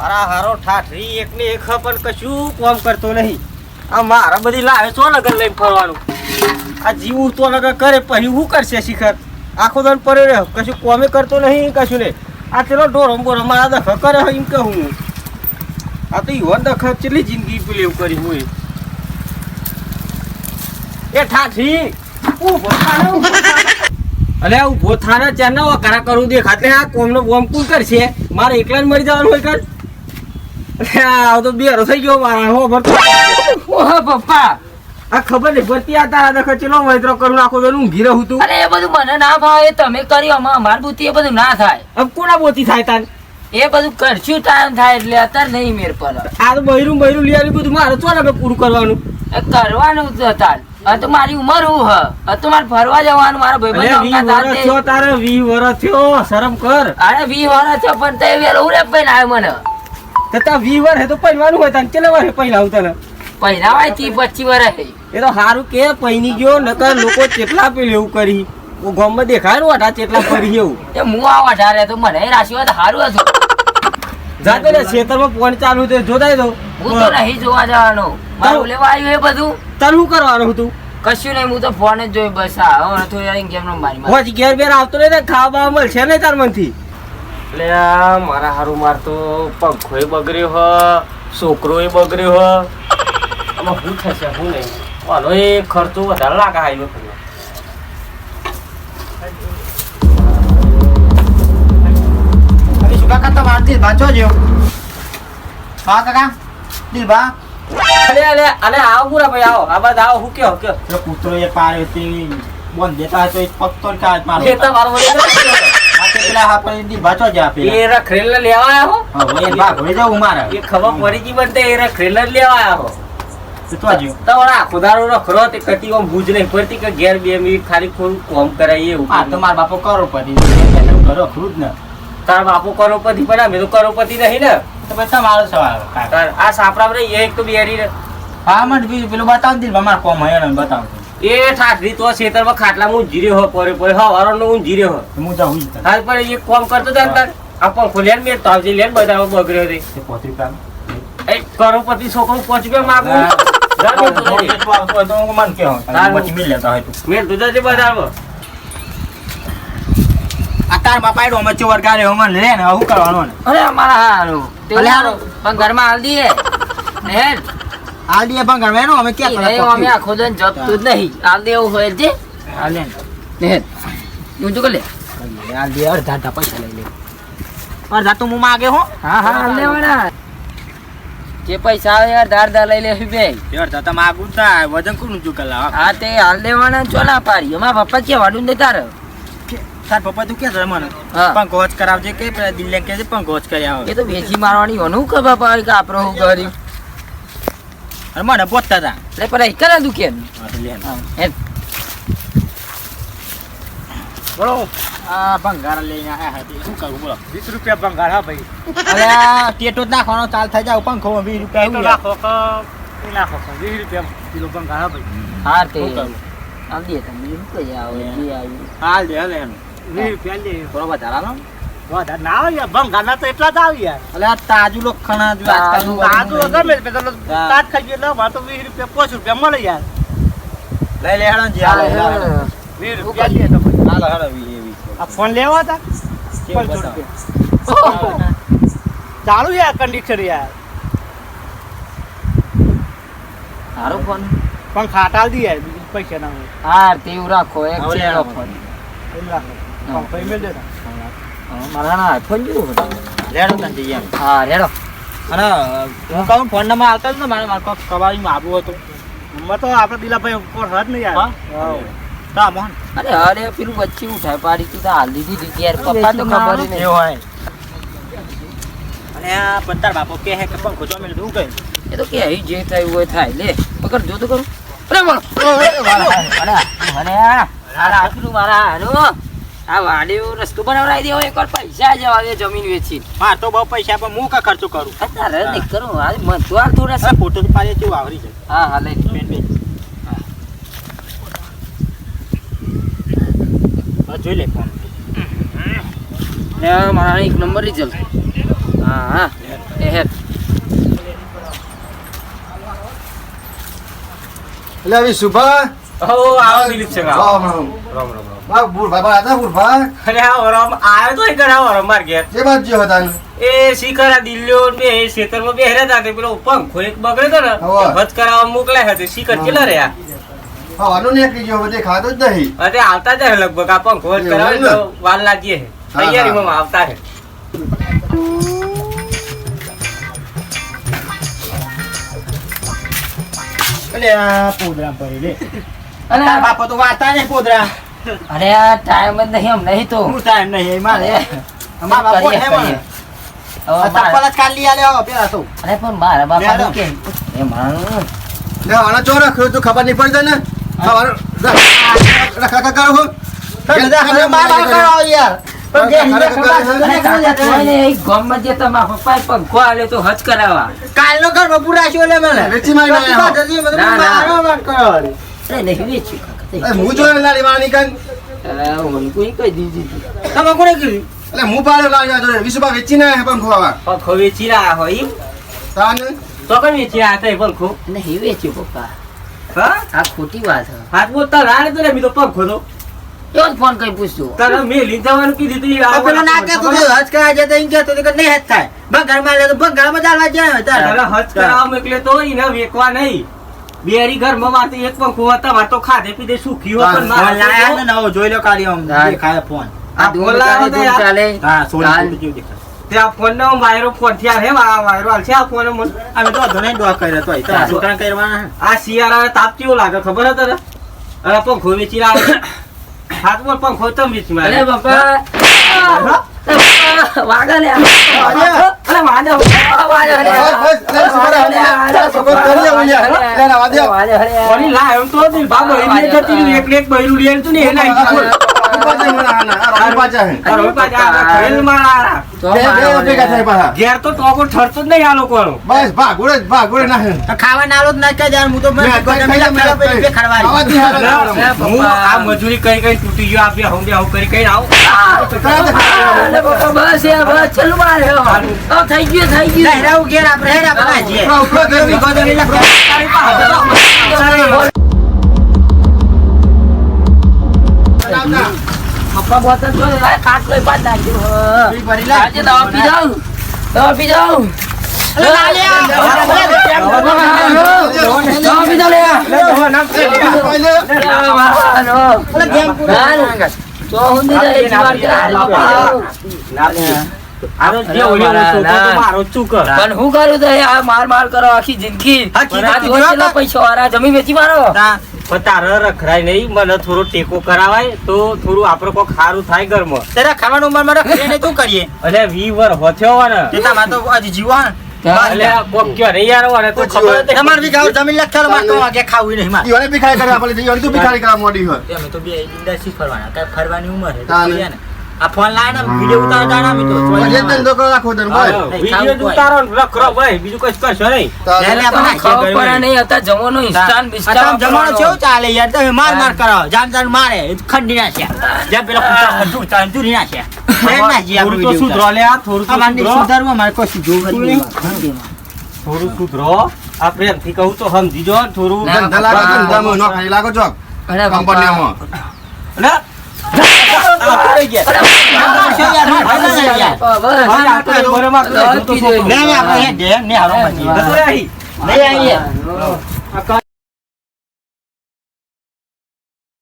મારા હારો ઠાઠરી એકને એક પણ કશું કોમ કરતો નહીં. આ મારા બધી લાવે છો લગન લઈને ફરવાનું? આ જીવું તો લગન કરે પછી શું કરશે શિખર? આખો દન પડ્યો રહ્યો. કશું કોમે કરતો નહીં કશું નહીં આ ચલો ડોરમ બોરમ મારા દખ કરે એમ કહું હું. આ તો યુવાન દખ ચેટલી જિંદગી પેલી એવું કરી હું એ. ઠાઠરી, ઊભો થાને. અલે ઊભો થાને ચાર ના કરું દેખાતે આ કોમનો બોમ કુલ કરશે? મારે એકલા મરી જવાનું હોય કર આ તો બેરો થઈ ગયો મારા હો ભરતો ઓહ પપ્પા. આ ખબર નહીં પડતી આ તારા દખ ચેલો વૈતરો કરું આખો દન ઊંઘી રહું તું. અરે એ બધું મને ના ભાવે એ તમે કર્યું અમાર અમાર એ બધું ના થાય. अब કોના બોતી થાય તાન? એ બધું કરશું ટાઈમ થાય એટલે અત્યારે નહીં મેર પર આ તો બૈરું બૈરું લઈ બધું મારે તો લગે પૂરું કરવાનું? એ કરવાનું જ હતા આ તો મારી ઉંમર હું તો મારે ફરવા જવાનું મારા ભાઈ તારે વી વરસ થયો શરમ કર. અરે વી વરસ પણ તે વેલો ઉરે મને. તો તા વી વર હે તો પહેરવાનું હોય તને કેટલા વાર પહેલા હું તને તી થી પચીસ હે એ તો સારું કે પૈની ગયો નકર લોકો કેટલા પેલું એવું કરી. ગામમાં દેખાય ને વાટા કેટલા કરી એવું. એ હું આ રે તો મને રાશિ હોત સારું હતું જાતે ને ખેતરમાં ફોન ચાલુ છે જોતાય તો. હું તો નહીં જોવા જવાનો. મારું લેવા આવ્યું એ બધું? તાર શું કરવાનું હતું? કશું નહીં હું તો ફોન જ જોઈ બસ આ હવે તો યાર ગેમ નો મારી હોજી ઘેર બેર આવતો નહીં ને ખાવા મળશે ને તાર મનથી? એટલે આ મારા હારું મારતો પંખો પંખોય બગડ્યો હ છોકરોય બગડ્યો હ. આમાં શું થશે શું નહીં? આનો એ ખર્ચો વધારે લાગે હાઈવે પર. કાકા તમારા દિલભા જોજો હા કાકા? દિલભા? અલે અલે અલે આવો પૂરા ભાઈ આવો. આ બાદ આવો હું કયો કયો? કૂતરો એ પાડ્યો તે બોન દેતા હતો પગ તો કાઢ મારો પેલા હા પણ બાચો જો પેલા એ રખડેલ લેવા આવ્યા હો? એ ભાગ હોઈ જાવ મારા. એ ખબર પડી ગઈ બનતે એ રખડેલ જ લેવા આવ્યા હો. તો તો જો તમારા આખો દાડો રખડો તે કટી આમ ભૂજ નહીં પડતી કે ઘેર બે મિનિટ ખાલી થોડું કોમ કરાય એવું હા તો મારા બાપો કરોડપતિ કરો ખરું જ ને. તારા બાપુ કરોડપતિ પણ અમે તો કરોડપતિ નહીં ને. તો પછી તમારો સવાલ આ સાપડા રહી એક તો બી ને હા મને પેલું બતાવ દિલભા મારા કોમ હોય ને બતાવ એ ઠાઠરી તો ખેતરમાં ખાટલામાં ઊંઘી રહ્યો હોય પોરે પોરે હવારો નો હું. જીરે હો હું જાઉં. હાલ પણ એ કોમ કરતો હતો ને આ પંખો લેન મેં તો આવજે લેન બધા બગડ્યો રે પોતરી રૂપિયા એ કરોડપતિ છોકરો પાંચ રૂપિયા માગું. હું તારું. બાપા એડો લે ને શું કરવાનું અરે અમારા હારું. હારું પણ ઘરમાં હાલ દઈએ ને આ દી પણ ગણવાનું અમે ક્યાં ઈ અમે આખો દન જપતું જ નહીં. હાલ એવું હોય તે આલે ને. ઊંચું જો લે ને અડધા અડધા પૈસા લઈ લે. અડધા તો હું માગે હો? હા હા આલે વાળા જે પૈસા આવે યાર ધાર ધાર લઈ લે બે અડધા તમે માગું થાય. વજન કોણ ઊંચું કરી હા તે હાલ દેવાના ચોલા પાડી. અમારા પપ્પા કે વાડું ને તારે? તાર પપ્પા તું ક્યાં મને હા. પણ ગોચ કરાવજે કે દિલ્હી કે પણ ગોચ કરી આવે એ તો વેચી મારવાની હોનું ખબર પડે કે આપણો હું કર્યું અને મને બોતતા હતા. એટલે પેલા એક કરે તું કેમ. એમ બોલો. આ ભંગાર લઈને આયા હતા શું કરું બોલો. વીસ રૂપિયા ભંગાર હા ભાઈ. અરે આ ટેટો જ નાખવાનો ચાલ થઈ જાવ પંખો વીસ રૂપિયા તો એવું. નાખો કે નાખો? વીસ રૂપિયા કિલો ભંગાર હા ભાઈ. હા તે. શું? હાલ દે તમે એમ કઈ આવો જે આવ્યું હાલ દે હવે એમ વીસ રૂપિયા લે. થોડો વધારાનો? વધારે ના આવે યાર તો એટલા જ આવે યાર. આ તાજુ લોખંડ જો આજકાલનું આજુ ગમે તે પેલો હા. ખાઈ ગયો એટલે તો વીસ રૂપિયા પાંચ રૂપિયા મળે યાર. લઈ લે હેડો ને જે હાલે, હાલે, હાલે. વીસ રૂપિયા લે તો હાલો, હાલો, વી- વી. આ ફોન લેવા હતા? કેવું રૂપિયા. ચાલુ યાર કન્ડિશન યાર. સારો ફોન? પણ ખાટાલ દી યાર બીજું પૈસા ના હોય. હા તેવું રાખો એક છે ફોન. એમ રાખો. પૈસા મેળ દેતા. મારા આઈફોન જેવું તને જઈએ હા રેડો. અને હું કહું ફોન નંબર આવતા જ ને મારે મારે કોક કબાડીમાં આવવું હતું. નંબર તો આપણે દિલાભાઈ કોણ હદ નહીં યાર. તો મોહન અરે અરે પેલું વચ્ચે ઉઠાય પાડી તું તો હાલ દીધી યાર. પપ્પા તો ખબર નહીં. હોય. અને આ પત્તાર બાપો કે હે કે પંખો જો મેં શું કહ્યું એ તો કે અહીં જે થાય હોય થાય લે. પકડ જો તો કરું અરે મારા હારું આ વાડીઓ રસ્તો બનાવડાવી દેવો એકવાર પૈસા જવા દે જમીન વેચી હા તો બહુ પૈસા પણ હું કા ખર્ચો કરું? તારે નહીં કરું આ મન તો હાલ થોડા સા ફોટો પાડે તું આવરી જાય. હા હા લઈ બેન બેન. હા જોઈ લે ફોન. મારા એક નંબર રિઝલ્ટ હા હા. એ હેર. એટલે આવી શુભા. હો આવો દિલીપ છે રામ રામ રામ રામ રામ મારા બા હતા બુઢા અરે આ વરમ આયો તો એક આ વરમ માર ઘેર જે બાજુ હતા એ શીખરા દિલ્હીઓ બે ખેતરમાં બેહર્યા હતા તે પેલો પંખો એક બગડ્યો ને ભત કરાવવા મોકલ્યા હતા શીખર કેટલા રહ્યા હવાનું નીકળી ગયો બધે ખાતો જ નહીં અરે આવતા જ લગભગ આ પંખો જ કરાવે ને તો વાર લાગીએ તૈયારીમાં આવતા હે આ લે અને બાપો તો વાતા નહીં પોદરા અરે આ ટાઈમ જ નહીં એમ નહીં તો હું ટાઈમ નહીં મારે અમાર બાપો હે મને હવે આ મારા- ચપ્પલ જ પેલા તો અરે પણ મારા બાપા મેડમ. કે એ મારું લે આના ચો રાખ્યો તો ખબર નહીં પડતી ને ખાવાનું રખ રખ કરો હો મારા બાપા યાર ઘર પૂરા છે મને કરો. હું જોઈને લારી વાળા નીકળ કોઈ કહી દીધી તમે કોને કીધું એટલે હું લારી વાળા વિશુભા વેચી ના પણ ખોવા ખો વેચી રહ્યા હોય. તો કઈ વેચી રહ્યા હતા એ પંખો? નહીં વેચ્યું પપ્પા. હા? આ ખોટી વાત છે. હાથ બોલતા રાડે તો ને મી તો પંખો તો. એવો ફોન કરી પૂછ્યું? તારે મેં લઈ જવાનું કીધું તું આ પેલો ના કહેતો હતો, હજ કરાય છે તો એમ કે નહીં હજ થાય. બંગાળમાં લે તો ઘરમાં ચાલવા જાય તારે. તારે હજ કરાવવા મોકલે તો ઈને વેકવા નહીં. બેરી ઘરમાં વાત એક પંખો ખોવાતા મારે તો ખાધે પીધે સુખી હો પણ ફોન લાયા ને નવો જોઈ લો કાલી આમ. દેખાય ફોન. આ આ બોલાવો તો ચાલે. હા સોની. જેવું દેખાય ફોન નો વાયરો ફોનથી હે આ વાયરો હાલ છે આ ફોન મને. અમે તો ડોક કર્યો તોય. તારા છોકરાને કરવાના આ શિયાળા તાપ કેવો લાગે ખબર હે તને? અરે પંખો વેચી લાવે હાથ બોલ પંખો તો વેચી અરે મારે બાપા વાગા લે અરે વાજો વાજો લે કોની લાય એમ તો બાબો એને જતી એકને એક બૈરું લેન તું ને એના ઘેર મજૂરી કઈ કઈ તૂટી ગયો આપી હું બે હું કરી કઈ આવું બસ થઈ ગયું થઈ ગયું રહેવું ઘેર આપણે, આપણે બોતલ તો કાટ લઈ પાડ નાખ્યું ઈ ભરી લે. આજે દવા પી જાઉં. દવા પી જાઉં. અલે ના લે. દવા પી જાઉં. લે અલે ગેમ પૂરો. તો હું પણ કરું તો માર માર કરો આખી જિંદગી. પૈસા? જમીન વેચી મારો. પણ તારે રખડાય નહીં મને થોડો ટેકો કરાવાય તો થોડું આપણે કોક સારું થાય ઘરમાં તારા ખાવાનું ઉંમરમાં રખડીએ ને શું કરીએ એટલે વી વર હોથ્યો હોય ને તે તમારે તો હજી જીવો હે. એટલે કોક કયો નહીં યાર હોય ને તો ખબર જ નહીં. તમારે બી ખાવું જમીન લખેલો મારે તો વાગે ખાવું નહીં મારે ઈઓને ભિખારી કરવા પડે છે, ઈઓને તું ભિખારી કરવા મોડી હોય. અમે તો બે ઇન્ડસ્ટ્રી ફરવાના ફરવાની ઉંમર છે તો તાને. ફરીએ ને. આ ફોન લાયા ને વીડિયો ઉતારતા અમે તો પણ ધંધો કરો રાખો તને, હા, બોલ. ઉતારો ને રખડો ભાઈ. બીજું કશું કરશો નહીં. તારે. લે, લે, આપણે ખબર પડે નહીં હતા જવાનો ઇન્સ્ટાન અત્યારે જમાનો કેવો ચાલે યાર? તમે માર માર કરાવો જાન જાન મારે. ખંડી નાખ્યા જ્યાં પેલા કૂતરા ખંડું ઉતારે દૂરી ના જીએ થોડું તો સુધરો લે આ થોડું. સુધારવું અમારે કશું જોવું જ થોડું સુધરો. આ પ્રેમથી કહું તો સમજીજો થોડું ધંધા લાગો, ધંધામાં નોકરી લાગો છો. કંપનીઓમાં. ના, આપણે